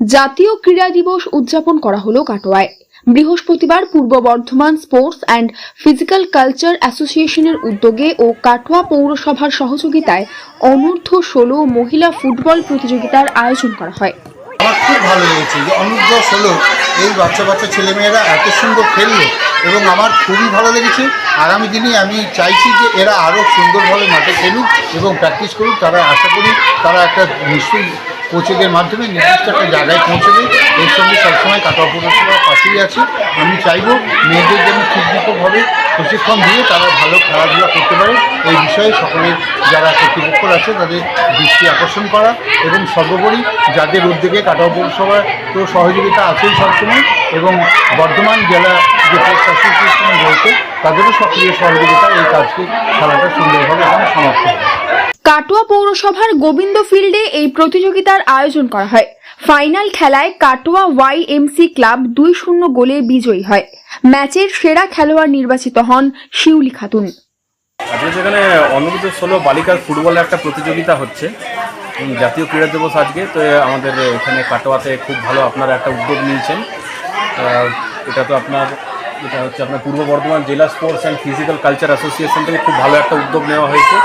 জাতীয় ক্রীড়া দিবস উদযাপন করা হলো কাটোয়ায়। বৃহস্পতিবার Purba Bardhaman sports and physical culture অ্যাসোসিয়েশনের উদ্যোগে ও কাটোয়া পৌরসভার সহযোগিতায় অনূর্ধ্ব ষোলো মহিলা ফুটবল প্রতিযোগিতার আয়োজন করা হয়। খুব ভালো লেগেছে। যে অনুর্ধ ষোলো এই বাচ্চা বাচ্চা ছেলেমেয়েরা এত সুন্দর খেললো এবং আমার খুবই ভালো লেগেছে। আগামী দিনে আমি চাইছি যে এরা আরও সুন্দরভাবে মাঠে খেলুক এবং প্র্যাকটিস করুক। তারা আশা করি তারা একটা নিশ্চয়ই কোচেদের মাধ্যমে নির্দিষ্ট একটা জায়গায় পৌঁছবে এর সঙ্গে সবসময় কাটোয়া পৌরসভার পাশেই আছে। আমি চাইব মেয়েদের যেন ঠিকঠাকভাবে প্রশিক্ষণ দিয়ে তারা ভালো খেলাধুলা করতে পারে। এই বিষয়ে সকলের যারা কর্তৃপক্ষ আছে, তাদের দৃষ্টি আকর্ষণ করা এবং সর্বোপরি যাদের উদ্যোগে কাটোয়া পৌরসভার তো সহযোগিতা আছেই সবসময় এবং বর্ধমান জেলা যে পোস্ট অ্যাসোসিয়েশন রয়েছে তাদেরও সক্রিয় সহযোগিতা এই কাজকে খেলাটা সুন্দরভাবে এখানে সমাপ্ত কাটোয়া পৌরসভার গোবিন্দ ফিল্ডে এই প্রতিযোগিতার আয়োজন করা হয়। ফাইনাল খেলায় কাটোয়া ওয়াই এমসি ক্লাব দুই শূন্য গোলে বিজয়ী হয়। ম্যাচের সেরা খেলোয়াড় নির্বাচিত হন শিউলি খাতুন। আজকে যেখানে অনূর্ধ্ব ষোলো বালিকার ফুটবলের একটা প্রতিযোগিতা হচ্ছে জাতীয় ক্রীড়া দিবস আজকে, তো আমাদের এখানে কাটোয়াতে খুব ভালো আপনারা একটা উদ্যোগ নিয়েছেন। এটা তো আপনার, এটা হচ্ছে আপনার পূর্ব বর্ধমান জেলা sports and physical culture association থেকে খুব ভালো একটা উদ্যোগ নেওয়া হয়েছে।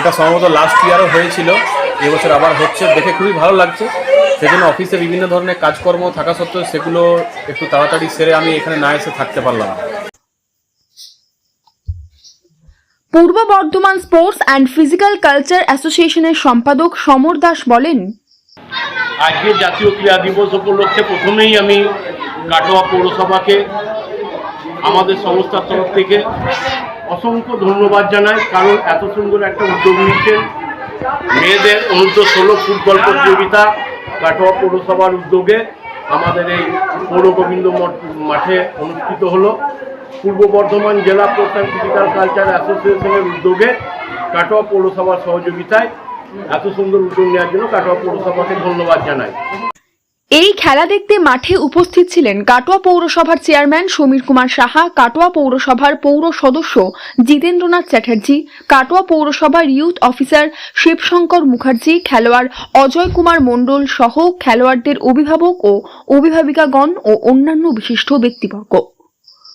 এটা সম্ভবত লাস্ট ইয়ারও হয়েছিল এবছর আবার হচ্ছে, দেখে খুবই ভালো লাগছে। সেজন্য অফিসে বিভিন্ন ধরনের কাজকর্ম থাকা সত্ত্বেও সেগুলো একটু তাড়াতাড়ি সেরে আমি এখানে না এসে থাকতে পারলাম না। Purba Bardhaman sports and physical culture অ্যাসোসিয়েশনের সম্পাদক সমর দাস বলেন আজকে জাতীয় ক্রীড়া দিবস উপলক্ষে প্রথমেই আমি কাটোয়া পৌরসভাকে, আমাদের সংস্থার তরফ থেকে অসংখ্য ধন্যবাদ জানাই, কারণ এত সুন্দর একটা উদ্যোগ নিচ্ছেন। মেয়েদের অনূর্ধ্ব ষোলো ফুটবল প্রতিযোগিতা কাটোয়া পৌরসভার উদ্যোগে আমাদের এই পৌর গোবিন্দ মঠ- মাঠে অনুষ্ঠিত হলো। পূর্ব বর্ধমান জেলা প্রধান ফিজিক্যাল কালচার অ্যাসোসিয়েশনের উদ্যোগে কাটোয়া পৌরসভার সহযোগিতায় এত সুন্দর উদ্যোগ নেওয়ার জন্য কাটোয়া পৌরসভাকে ধন্যবাদ জানাই। এই খেলা দেখতে মাঠে উপস্থিত ছিলেন কাটোয়া পৌরসভার চেয়ারম্যান সমীর কুমার সাহা, কাটোয়া পৌরসভার পৌর সদস্য জিতেন্দ্রনাথ চ্যাটার্জি, কাটোয়া পৌরসভার ইউথ অফিসার শিবশঙ্কর মুখার্জি, খেলোয়াড় অজয় কুমার মণ্ডল সহ খেলোয়াড়দের অভিভাবক ও অভিভাবিকাগণ ও অন্যান্য বিশিষ্ট ব্যক্তিবর্গ।